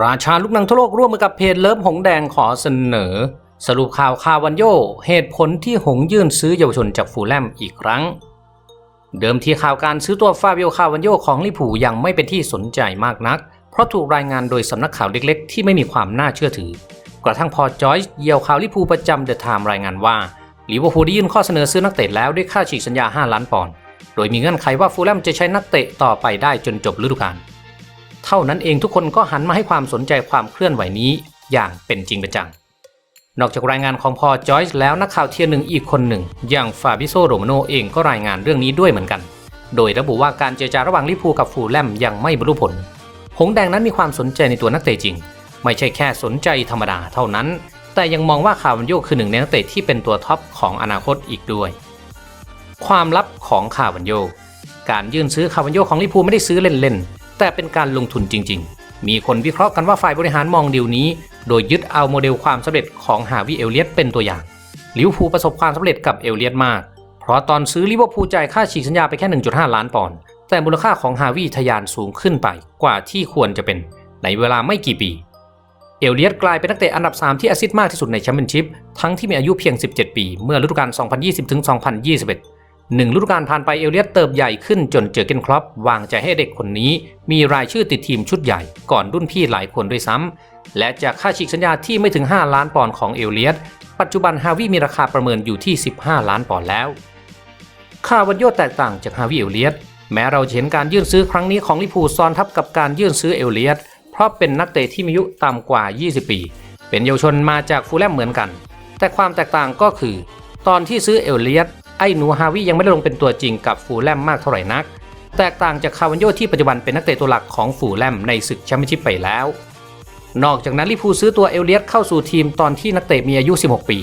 ราชาลูกหนังทั่วโลกร่วมมือกับเพจเลิฟหงแดงขอเสนอ สรุปข่าวคาวันโยเหตุผลที่หงยื่นซื้อเยาวชนจากฟูลแลมอีกครั้ง เดิมทีข่าวการซื้อตัวฟาเบิโอคาวันโยของลิผูยังไม่เป็นที่สนใจมากนัก เพราะถูกรายงานโดยสำนักข่าวเล็กๆ ที่ไม่มีความน่าเชื่อถือ กระทั่งพอจอยส์เยี่ยวข่าวลิผูประจำเดอะไทม์รายงานว่าลิเวอร์พูลได้ยื่นข้อเสนอซื้อนักเตะแล้วด้วยค่าฉีกสัญญา 5 ล้านปอนด์โดยมีเงื่อนไขว่าฟูลแลมจะใช้นักเตะต่อไปได้จนจบฤดูกาล เท่านั้นเองทุกคนก็หันมาให้ความสนใจความเคลื่อนไหวนี้อย่างเป็นจริงเป็นจัง นอกจากรายงานของพอจอยส์แล้วนักข่าวเทียร์หนึ่งอีกคนหนึ่ง อย่างฟาบิโซโรมาโนเองก็รายงานเรื่องนี้ด้วยเหมือนกัน โดยระบุว่าการเจรจาระหว่างลิพูกับฟูแลมยังไม่บรรลุผล หงแดงนั้นมีความสนใจในตัวนักเตะจริง ไม่ใช่แค่สนใจธรรมดาเท่านั้น แต่ยังมองว่าคาวันโยคือหนึ่งในนักเตะที่เป็นตัวท็อปของอนาคตอีกด้วย ความลับของคาวันโย การยื่นซื้อคาวันโยของลิพูไม่ได้ซื้อเล่นๆ แต่เป็นการลงทุนจริง ๆ มีคนวิเคราะห์กันว่าฝ่ายบริหารมองดีลนี้ โดยยึดเอาโมเดลความสำเร็จของฮาวิเอลเลียตเป็นตัวอย่างลิวพูประสบความสำเร็จกับเอลเลียตมาก เพราะตอนซื้อลิเวอร์พูลจ่ายค่าฉีกสัญญาไปแค่ 1.5 ล้านปอนด์แต่มูลค่าของฮาวิทะยานสูงขึ้นไปกว่าที่ควรจะเป็น ในเวลาไม่กี่ปี เอลเลียตกลายเป็นนักเตะอันดับ 3 ที่แอซิสมากที่สุดในแชมเปี้ยนชิพทั้งที่มีอายุเพียง 17 ปี เมื่อฤดูกาล2020-2021 หนึ่งฤดูกาลผ่านไปเอลเลียตเติบใหญ่ขึ้นจนเจอเกนครอปวางใจให้เด็กคนนี้ มีรายชื่อติดทีมชุดใหญ่ก่อนรุ่นพี่หลายคนด้วยซ้ำและจากค่าฉีกสัญญาที่ไม่ถึง 5 ล้านปอนด์ของเอลเลียตปัจจุบันฮาวิมีราคาประเมินอยู่ที่ 15 ล้านปอนด์แล้ว ค่าวันโยแตกต่างจากฮาวิเอลเลียตแม้เราจะเห็นการยื่นซื้อครั้งนี้ของลิพูซ้อนทับกับการยื่นซื้อเอลเลียตเพราะเป็นนักเตะที่มีอายุต่ำกว่า 20 ปี เป็นเยาวชนมาจากฟูลแลมเหมือนกัน แต่ความแตกต่างก็คือ ตอนที่ซื้อเอลเลียต ไอ้หนูฮาวิยังไม่ได้ลงเป็นตัวจริงกับฟูลแลมมากเท่าไหร่นัก แตกต่างจากคาวันโยที่ปัจจุบันเป็นนักเตะตัวหลักของฟูลแลมในศึกแชมเปี้ยนชิพไปแล้ว นอกจากนั้นลิเวอร์พูซื้อตัวเอลเลียตเข้าสู่ทีมตอนที่นักเตะมีอายุ 16 ปี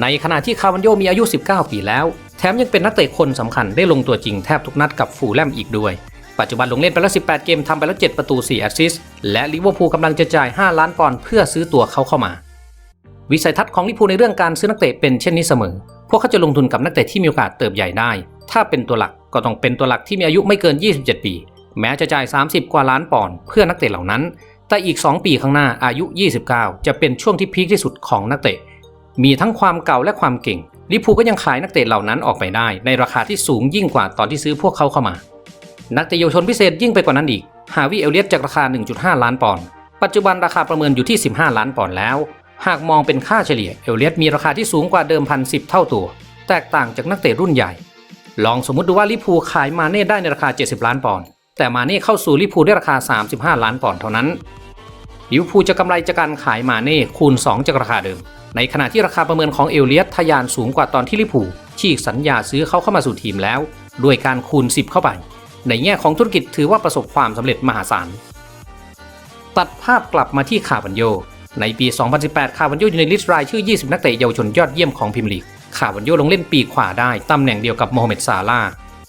ในขณะที่คาวันโยมีอายุ 19 ปีแล้ว แถมยังเป็นนักเตะคนสำคัญได้ลงตัวจริงแทบทุกนัดกับฟูลแลมอีกด้วย ปัจจุบันลงเล่นไปแล้ว 18 เกมทำไปแล้ว 7 ประตู 4 แอสซิสต์และลิเวอร์พูลกำลังจะจ่าย 5 ล้านปอนด์เพื่อซื้อตัวเขาเข้ามา วิสัยทัศน์ของลิเวอร์พูลในเรื่องการซื้อนักเตะเป็นเช่นนี้เสมอ พวกเขาจะลงทุนกับนักเตะที่มีโอกาสเติบใหญ่ได้ ถ้าเป็นตัวหลักก็ต้องเป็นตัวหลักที่มีอายุไม่เกิน 27 ปี แม้จะจ่าย 30 กว่าล้านปอนด์เพื่อนักเตะเหล่านั้น แต่อีก 2 ปีข้างหน้าอายุ 29 จะเป็นช่วงที่พีคที่สุดของนักเตะ มีทั้งความเก่าและความเก่งลิพูก็ยังขายนักเตะเหล่านั้นออกไปได้ ในราคาที่สูงยิ่งกว่าตอนที่ซื้อพวกเขาเข้ามา นักเตะเยาวชนพิเศษยิ่งไปกว่านั้นอีก ฮาวิเอลเลียตจากราคา 1.5 ล้านปอนด์ ปัจจุบันราคาประเมินอยู่ที่ 15 ล้านปอนด์แล้ว หากมองเป็นค่าเฉลี่ยเอลเลียตมีราคาที่สูงกว่าเดิมพันสิเท่าตัว แตกต่างจากนักเตะรุ่นใหญ่ ลองสมมติดูว่าลิพูขายมาเน่ได้ในราคา 70 ล้านปอนด์แต่มาเน่เข้าสู่ลิพูด้วยราคา 35 ล้านปอนด์เท่านั้นลิวพูจะกำไรจากการขายมาเน่คูณ 2 จากราคาเดิม ในขณะที่ราคาประเมินของเอลเลียตทะยานสูงกว่าตอนที่ลิพูฉีกสัญญาซื้อเขาเข้ามาสู่ทีมแล้ว ด้วยการคูณ 10 เข้าไป ในแง่ของธุรกิจถือว่าประสบความสำเร็จมหาศาลตัดภาพกลับมาที่คาบันโย ในปี 2018 คาบันโยอยู่ในลิสต์รายชื่อ 20 นักเตะเยาวชนยอดเยี่ยมของพรีเมียร์ลีก คาบันโยลงเล่นปีขวาได้ ตำแหน่งเดียวกับโมฮัมเหม็ดซาลา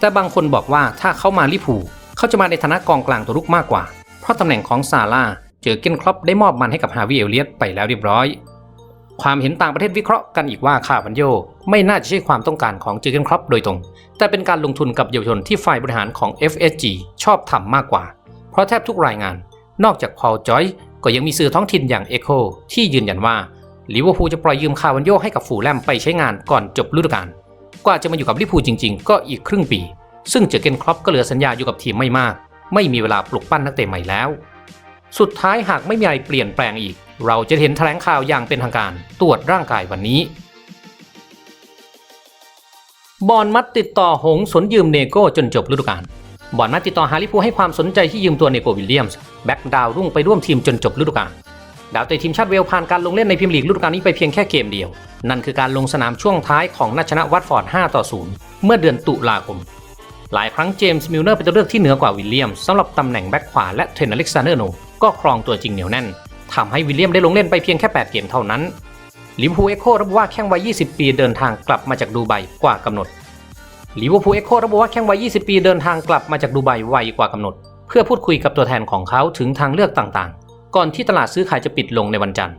แต่บางคนบอกว่าถ้าเขามาลิพูเขาจะมาในฐานะกองกลางตัวรุกมากกว่า เพราะตำแหน่งของซาลาเจอเกนครอปได้มอบมันให้กับฮาวิเอลเลียตไปแล้วเรียบร้อย ความเห็นต่างประเทศวิเคราะห์กันอีกว่าคาบันโยไม่น่าจะใช่ความต้องการของเจอเกนครอปโดยตรง แต่เป็นการลงทุนกับเยาวชนที่ฝ่ายบริหารของ FSG ชอบทำมากกว่า เพราะแทบทุกรายงาน นอกจากพอลจอย ก็ยังมีสื่อท้องถิ่นอย่างเอโคที่ยืนยันว่าลิเวอร์พูลจะปล่อยยืมคาวันโยให้กับฟูแลมไปใช้งานก่อนจบฤดูกาลกว่าจะมาอยู่กับลิเวอร์พูลจริง ๆ ก็อีกครึ่งปี ซึ่งเจอเกนครอปก็เหลือสัญญาอยู่กับทีมไม่มาก ไม่มีเวลาปลุกปั้นนักเตะใหม่แล้ว สุดท้ายหากไม่มีอะไรเปลี่ยนแปลงอีก เราจะเห็นแถลงข่าวอย่างเป็นทางการตรวจร่างกายวันนี้บอลมัดติดต่อหงสนยืมเนโก้จนจบฤดูกาล บอลมัดติดต่อหาลิพูให้ความสนใจที่ยืมตัวเนโกวิลเลียมส์แบ็กดาวรุ่งไปร่วมทีมจนจบฤดูกาลดาวเตะทีมชาติเวลผ่านการลงเล่นในพรีเมียร์ลีกฤดูกาลนี้ไปเพียงแค่เกมเดียว นั่นคือการลงสนามช่วงท้ายของนัดชนะวัตฟอร์ด 5 ต่อ 0 เมื่อเดือนตุลาคม หลายครั้งเจมส์มิลเนอร์เป็นตัวเลือกที่เหนือกว่าวิลเลียมสำหรับตำแหน่งแบ็กขวาและเทรนอเล็กซานเดอร์โนก็ครองตัวจริงเหนียวแน่นทำให้วิลเลียมได้ลงเล่นไปเพียงแค่ 8 เกมเท่านั้นลิเวอร์พูเอโคระบุว่าแข้งวัย 20 ปีเดินทางกลับมาจากดูไบกว่ากำหนด ลิเวอร์พูลเอ็กโคระบุว่าแข้งวัย 20 ปีเดินทางกลับมาจากดูไบไวกว่ากำหนด เพื่อพูดคุยกับตัวแทนของเขาถึงทางเลือกต่างๆ ก่อนที่ตลาดซื้อขายจะปิดลงในวันจันทร์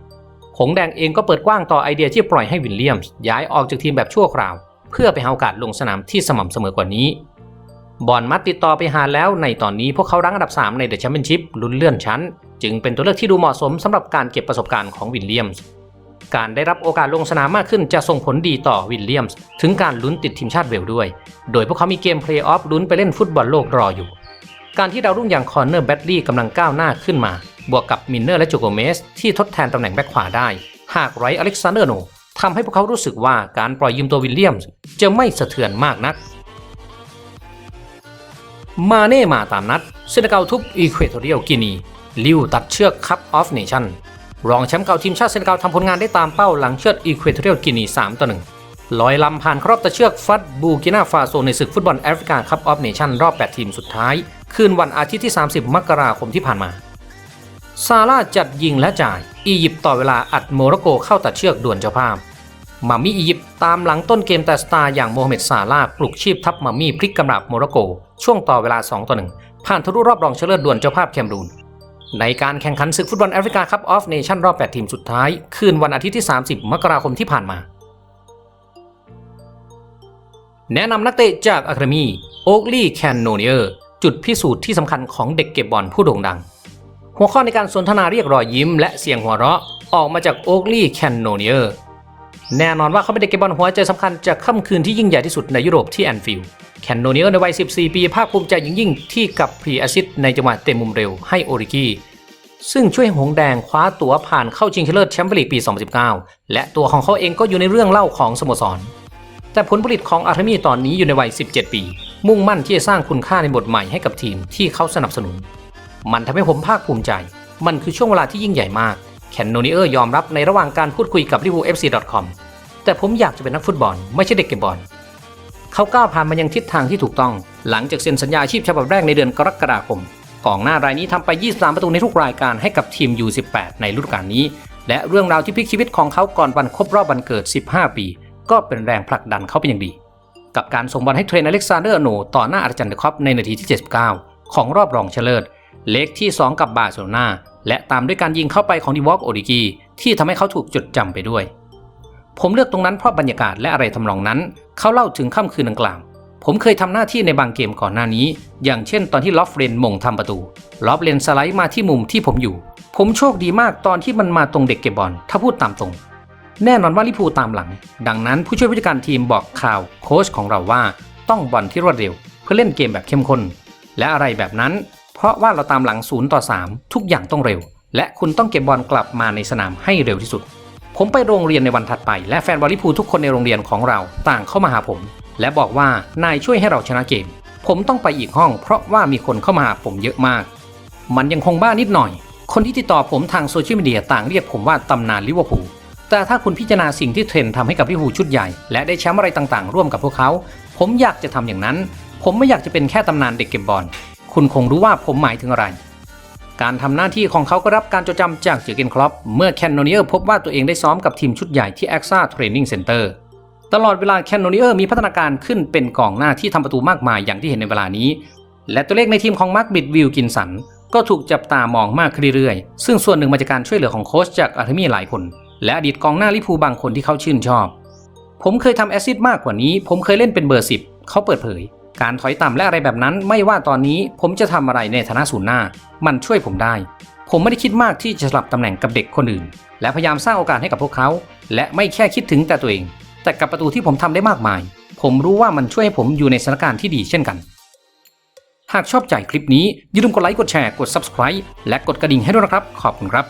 หงแดงเองก็เปิดกว้างต่อไอเดียที่ปล่อยให้วิลเลียมส์ย้ายออกจากทีมแบบชั่วคราว เพื่อไปหาโอกาสลงสนามที่สม่ำเสมอกว่านี้ บอลมัดติดต่อไปหาแล้วในตอนนี้พวกเขารั้งอันดับ 3 ในเดอะแชมเปี้ยนชิพลุ้นเลื่อนชั้น จึงเป็นตัวเลือกที่ดูเหมาะสมสำหรับการเก็บประสบการณ์ของวิลเลียมส์ การได้รับโอกาสลงสนามมากขึ้นจะส่งผลดีต่อวิลเลียมส์ถึงการลุ้นติดทีมชาติเวลด้วย โดยพวกเขามีเกมเพลย์ออฟลุ้นไปเล่นฟุตบอลโลกรออยู่ การที่ดาวรุ่งอย่างคอนเนอร์แบดลีย์กำลังก้าวหน้าขึ้นมา บวกกับมินเนอร์และโจโกเมสที่ทดแทนตำแหน่งแบ็คขวาได้ หากไรอเล็กซานเดอร์โนทำให้พวกเขารู้สึกว่าการปล่อยยืมตัววิลเลียมส์จะไม่สะเทือนมากนัก มาเน่มาตามนัดเซนเกาทุบอีควอตอเรียลกินีลิวตัดเชือกคัพออฟเนชั่น รองแชมป์เก่าทีมชาติเซนเกาทำผลงานได้ตามเป้าหลังเชือดอีควอตอเรียลกินี3ต่อ1ลอยลำผ่านครอบตะเชือกฟัดบูกินาฟาโซในศึกฟุตบอลแอฟริกาคัพออฟเนชั่นรอบ 8 ทีมสุดท้าย คืนวันอาทิตย์ที่ 30 มกราคมที่ผ่านมา ซาร่าจัดยิงและจ่าย อียิปต์ต่อเวลาอัดโมร็อกโกเข้าตัดเชือกด่วนเจ้าภาพมามี่อียิปต์ตามหลังต้นเกมแต่สตาร์อย่างโมฮัมเหม็ดซาลาปลุกชีพทัพมามี่พลิกกำราบโมร็อกโก ช่วงต่อเวลา2ต่อ1ผ่านทะลุรอบรองชนะเลิศด่วนเจ้าภาพแคมรูน ในการแข่งขันศึกฟุตบอลแอฟริกาคัพออฟเนชั่นรอบ 8 ทีมสุดท้าย คืนวันอาทิตย์ที่ 30 มกราคมที่ผ่านมา แนะนำนักเตะจากอะคาเดมีโอ๊กลี่แคนโนเนียร์จุดพิสูจน์ที่สำคัญของเด็กเก็บบอลผู้โด่งดัง หัวข้อในการสนทนาเรียกรอยยิ้มและเสียงหัวเราะออกมาจากโอ๊กลี่แคนโนเนียร์แน่นอนว่าเขาเป็นเด็กเก็บบอลหัวใจสำคัญจากค่ำคืนที่ยิ่งใหญ่ที่สุดในยุโรปที่แอนฟิลด์ แคนโนเนียร์ในวัย 14 ปี ภาคภูมิใจยิ่งยิ่งที่กับพรีแอซิตในจังหวะเตะมุมเร็วให้โอริกีซึ่งช่วยหงแดงคว้าตั๋วผ่านเข้าชิงชนะเลิศแชมเปี้ยนลีกปี 2019 และตัวของเขาเองก็อยู่ในเรื่องเล่าของสโมสร แต่ผลผลิตของอาร์เทมีตอนนี้อยู่ในวัย 17 ปี มุ่งมั่นที่จะสร้างคุณค่าในบทใหม่ให้กับทีมที่เขาสนับสนุน มันทำให้ผมภาคภูมิใจ มันคือช่วงเวลาที่ยิ่งใหญ่มากแคนโนเนียร์ยอมรับในระหว่างการพูดคุยกับ l i v e r p o o l FC com แต่ผมอยากจะเป็นนักฟุตบอล ไม่ใช่เด็กเก็บบอล เขาก้าวผ่านมายังทิศทางที่ถูกต้อง หลังจากเซ็นสัญญาชีพฉบับแรกในเดือนกรกฎาคมกองหน้ารายนี้ทำไป 23 ประตูในทุกรายการให้กับทีม U18 ในฤดูกาลนี้ และเรื่องราวที่พลิกชีวิตของเขาก่อนวันครบรอบวันเกิด 15 ปี ก็เป็นแรงผลักดันเขาเป็นอย่างดี กับการส่งบอลให้เทรนอเล็กซานเดอร์โนต่อหน้าอาร์เจนเดคอปในนาทีที่ 79 ของรอบรองชนะเลิศเล็กที่ 2 กับบาร์เซโลนาและตามด้วยการยิงเข้าไปของดิวอกโอดิกีที่ทำให้เขาถูกจดจำไปด้วย ผมเลือกตรงนั้นเพราะบรรยากาศและอะไรทำนองนั้น เขาเล่าถึงค่ำคืนดังกล่าว ผมเคยทำหน้าที่ในบางเกมก่อนหน้านี้ อย่างเช่นตอนที่ลอฟเรนมงทำประตูลอฟเรนสไลด์มาที่มุมที่ผมอยู่ ผมโชคดีมากตอนที่มันมาตรงเด็กเก็บบอล ถ้าพูดตามตรง แน่นอนว่าลิพูตามหลัง ดังนั้นผู้ช่วยผู้จัดการทีมบอกข่าวโค้ชของเราว่า ต้องบอลที่รวดเร็ว เพื่อเล่นเกมแบบเข้มข้น และอะไรแบบนั้น เพราะว่าเราตามหลัง0ต่อ3ทุกอย่างต้องเร็ว และคุณต้องเก็บบอลกลับมาในสนามให้เร็วที่สุด ผมไปโรงเรียนในวันถัดไป และแฟนบอลลิพูทุกคนในโรงเรียนของเราต่างเข้ามาหาผม และบอกว่านายช่วยให้เราชนะเกม ผมต้องไปอีกห้อง เพราะว่ามีคนเข้ามาหาผมเยอะมาก มันยังคงบ้านิดหน่อย คนที่ติดต่อผมทางโซเชียลมีเดียต่างเรียกผมว่าตำนานลิเวอร์พูลแต่ถ้าคุณพิจารณาสิ่งที่เทรนทำให้กับลิเวอร์พูลชุดใหญ่ และได้แชมป์อะไรต่างๆ ร่วมกับพวกเขา ผมอยากจะทำอย่างนั้น ผมไม่อยากจะเป็นแค่ตำนานเด็กเก็บบอลคุณคงรู้ว่าผมหมายถึงอะไร การทำหน้าที่ของเขาก็รับการจดจำจากเจอร์เกนคลอปเมื่อแคนโนเนียร์พบว่าตัวเองได้ซ้อมกับทีมชุดใหญ่ที่ AXA Training Center ตอร์ตลอดเวลาแคนโนเนียร์มีพัฒนาการขึ้นเป็นกองหน้าที่ทำประตูมากมายอย่างที่เห็นในเวลานี้ และตัวเลขในทีมของมาร์คบิดวิลกินสันก็ถูกจับตามองมากขึ้นเรื่อยๆ ซึ่งส่วนหนึ่งมาจากการช่วยเหลือของโค้ชจากอาร์เทมีหลายคน และอดีตกองหน้าลิพูบางคนที่เขาชื่นชอบ ผมเคยทำแอซิสต์มากกว่านี้ ผมเคยเล่นเป็นเบอร์สิบเขาเปิดเผย การถอยต่ำและอะไรแบบนั้น ไม่ว่าตอนนี้ผมจะทำอะไรในฐานะศูนย์หน้า มันช่วยผมได้ ผมไม่ได้คิดมากที่จะสลับตำแหน่งกับเด็กคนอื่น และพยายามสร้างโอกาสให้กับพวกเขา และไม่แค่คิดถึงแต่ตัวเอง แต่กับประตูที่ผมทำได้มากมาย ผมรู้ว่ามันช่วยให้ผมอยู่ในสถานการณ์ที่ดีเช่นกัน หากชอบใจคลิปนี้อย่าลืมกดไลค์กดแชร์กด subscribe และกดกระดิ่งให้ด้วยนะครับ ขอบคุณครับ